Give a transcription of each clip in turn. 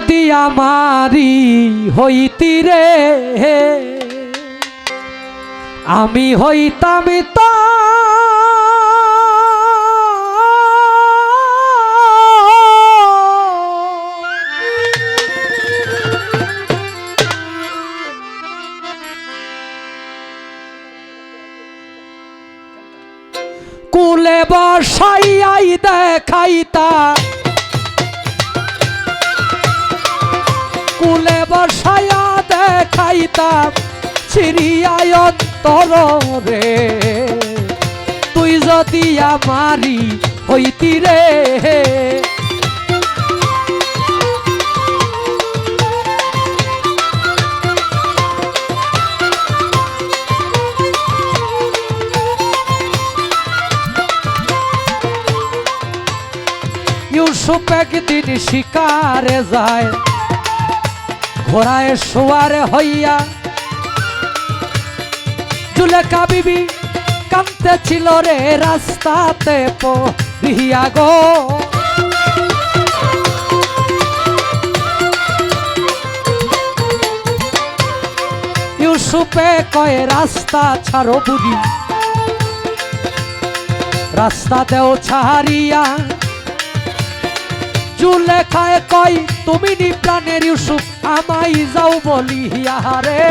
যদি আমারি হইতি রে আমি হইতাম তো কুলে বসাইয়াই দেখাইতা কুলে বসাইয়া দেখাইতাম অন্তর রে। তুই যদি আমারি হইতি রে। ইউসুফ একদিন শিকারে যায় ঘোড়ায় শোয়ারে হইয়া জুলেখা বিবি কানতে ছিল রে রাস্তাতে পিয়া গো। ইউসুফে কয়, রাস্তা ছাড়ো বুড়ি। রাস্তাতেও ছাড়িয়া। চুলে খায় কই তুমি নি প্রাণের ইউসুফ আমাই যাও বলিয়া রে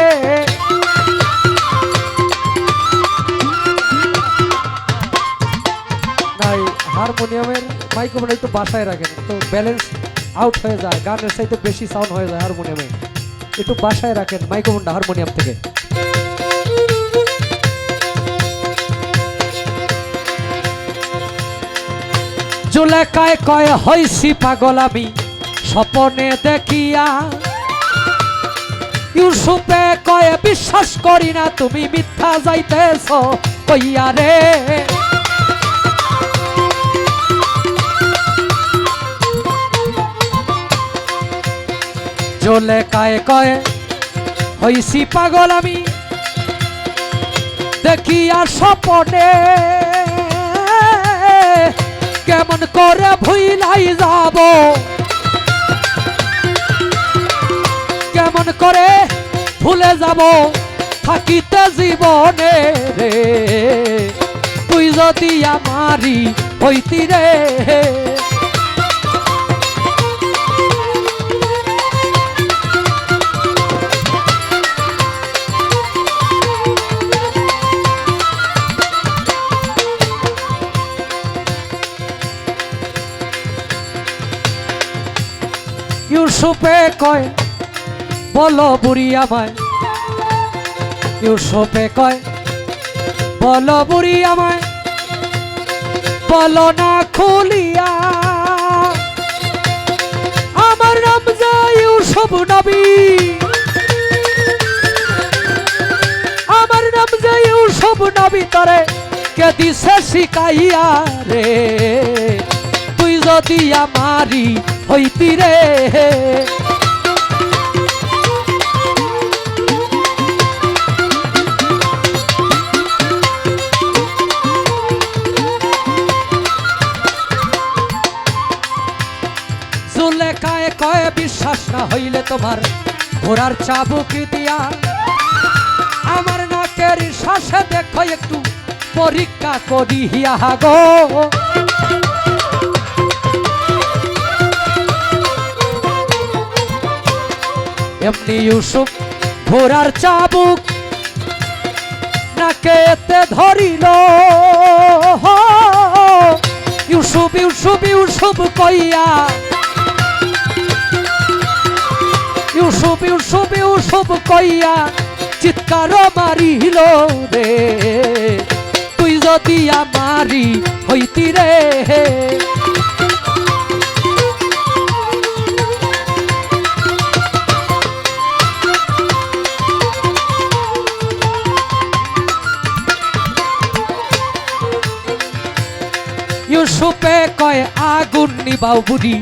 নাই, হারমোনিয়ামের মাইক্রোফোন একটু বাসায় রাখেন তো ব্যালেন্স আউট হয়ে যায়, গানের চাইতে বেশি সাউন্ড হয়ে যায় হারমোনিয়ামে। একটু বাসায় রাখেন মাইক্রোফোনটা হারমোনিয়াম থেকে। জুলেখায় কয়, হইছি পাগল আমি, স্বপনে দেখিয়া ইউসুফে কয়ে, বিশ্বাস করি না তুমি মিথ্যা যাইতেছ, কইয়া রে। জলে কায়ে কয়ে, হইছি পাগল আমি, দেখিয়া স্বপনে কেমন করে ভুইলাই যাব? কেমন করে ভুলে যাব থাকিতে জীবনে রে? তুই যদি আমারি হইতি রে? ইউসুফে কয় বলো বুড়ি আমায়। ইউসুফে কয়, বলো বুড়ি আমায়। বলো না খুলিয়া। আমার নাম যে ইউসুফ নবী। আমার নাম যে ইউসুফ নবী তরে কে দিছে শিকাইয়া রে। তুই যদি আমারি হইতি রে। তোমার ঘোড়ার চাবুকি দিয়া। আমার নাকের শ্বাসে দেখো একটু পরীক্ষা করিয়া গো। এমনি ইউসুফ ঘোড়ার চাবুক নাকে এতে ধরিল। ইউসুফ ইউসুফ ইউসুফ কইয়া ইউসুফ ইউসুফ ইউসুফ কইয়া চিৎকার মারিল রে। তুই যদি আমারি হইতি রে। ইউসুফে কয়, আগুন নিবাও বুড়ি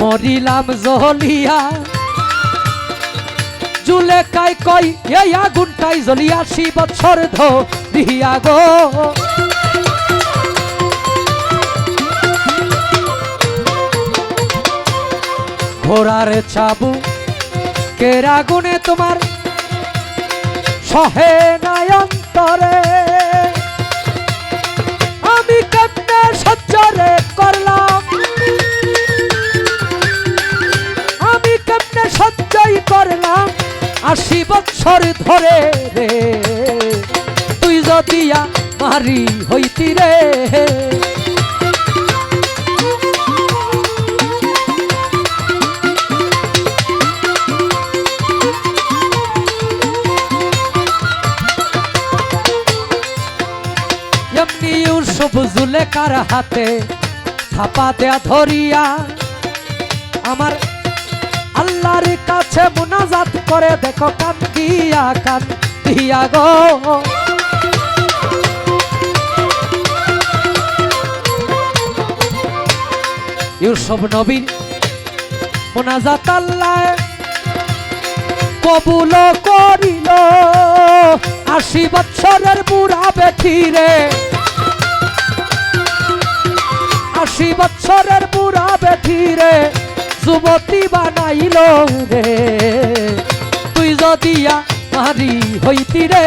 মরিলাম জলিয়া। জুলে কাই কই, এই আগুনটাই জ্বলিয়া আশি বছর ধরিয়া গো। ঘোড়ার চাবু কেরা গুনে তোমার সহে নাই আশি বছর ধরে রে, তুই যদিয়া মারি হইতি রে। এমনি ইউসুফ জুলেকার হাতে থাপা দেয়া ধরিয়া আমার আল্লাহর কাছে মুনাজাত করে, দেখো কান দিয়া কান দিয়া গো। ইউসুফ নবীর মুনাজাত আল্লাহ কবুল করিল। আশি বছরের বুড়া বেঠিরে আশি বছরের বুড়া বেঠিরে যুবতী বানাইল রে। তুই যদিয়া মারি হইতি রে।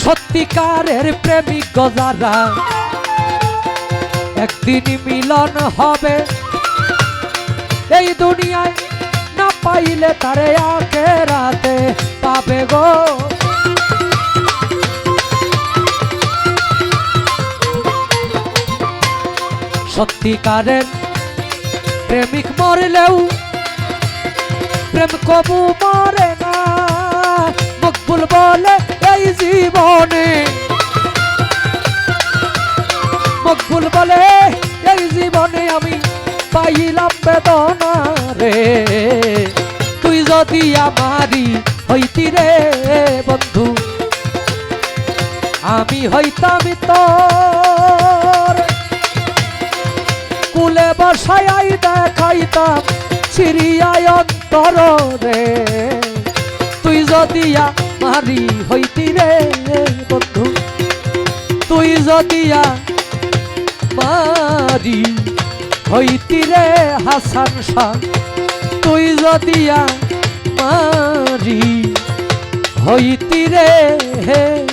সত্যিকারের প্রেমিক গজারা একদিন মিলন হবে। এই দুনিয়ায় পাইলে তারে আকে রাতে, পাবে গো। সত্যিকারের প্রেমিক মরলেও প্রেম কবু মরে না। মকবুল বলে, এই জীবনে। মকবুল বলে, এই জীবনে আমি পাইলাম বেদনা রে। তুই যদি আমারি হইতি রে বন্ধু, আমি হইতাম কুলে বসাই দেখাইতাম সিরিয়ায় অন্তর রে। তুই যদি আমারি হইতি রে বন্ধু, তুই যদি মারি হইতি রে হাসান তুই যদি মারি রে